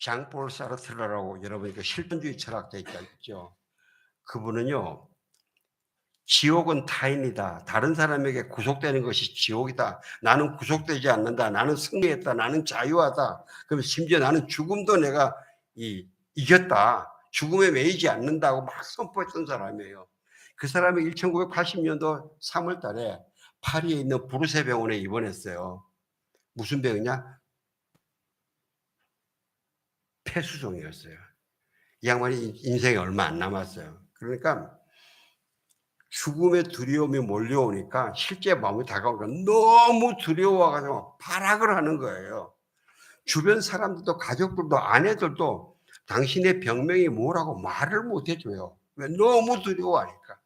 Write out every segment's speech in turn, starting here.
장폴 사르트르라고 여러분이 그 실존주의 철학자 있죠. 그분은요. 지옥은 타인이다. 다른 사람에게 구속되는 것이 지옥이다. 나는 구속되지 않는다. 나는 승리했다. 나는 자유하다. 그럼 심지어 나는 죽음도 내가 이, 이겼다. 죽음에 매이지 않는다고 막 선포했던 사람이에요. 그 사람이 1980년도 3월 달에 파리에 있는 부르세 병원에 입원했어요. 무슨 병이냐? 폐수종이었어요. 이 양반이 인생이 얼마 안 남았어요. 그러니까 죽음의 두려움이 몰려오니까 실제 마음이 다가오니까 너무 두려워가지고 발악을 하는 거예요. 주변 사람들도 가족들도 아내들도 당신의 병명이 뭐라고 말을 못 해줘요. 왜? 너무 두려워하니까.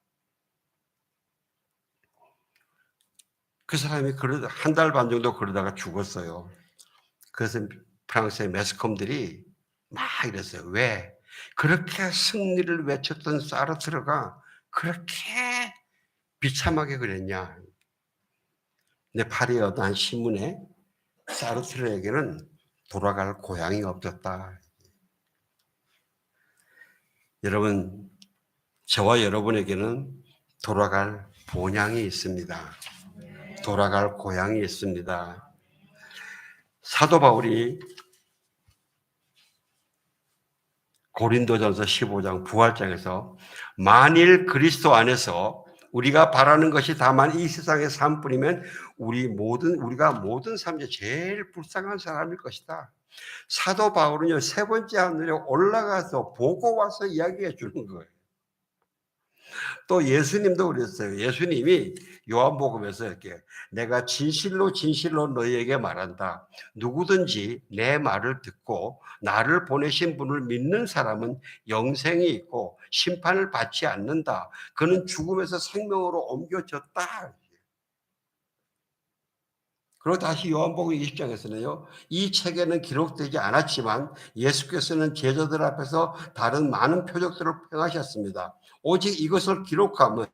그 사람이 그러다 한 달 반 정도 그러다가 죽었어요. 그래서 프랑스의 매스컴들이 막 이랬어요. 왜? 그렇게 승리를 외쳤던 사르트르가 그렇게 비참하게 그랬냐. 근데 파리의 어떤 신문에 사르트르에게는 돌아갈 고향이 없었다. 여러분, 저와 여러분에게는 돌아갈 본향이 있습니다. 돌아갈 고향이 있습니다. 사도 바울이 고린도전서 15장 부활장에서 만일 그리스도 안에서 우리가 바라는 것이 다만 이 세상의 삶뿐이면 우리 모든 우리가 모든 삶에 제일 불쌍한 사람일 것이다. 사도 바울은요 세 번째 하늘에 올라가서 보고 와서 이야기해 주는 거예요. 또 예수님도 그랬어요. 예수님이 요한복음에서 이렇게 내가 진실로 진실로 너희에게 말한다. 누구든지 내 말을 듣고 나를 보내신 분을 믿는 사람은 영생이 있고 심판을 받지 않는다. 그는 죽음에서 생명으로 옮겨졌다. 그리고 다시 요한복음 20장에서는요, 이 책에는 기록되지 않았지만 예수께서는 제자들 앞에서 다른 많은 표적들을 행하셨습니다. 오직 이것을 기록하면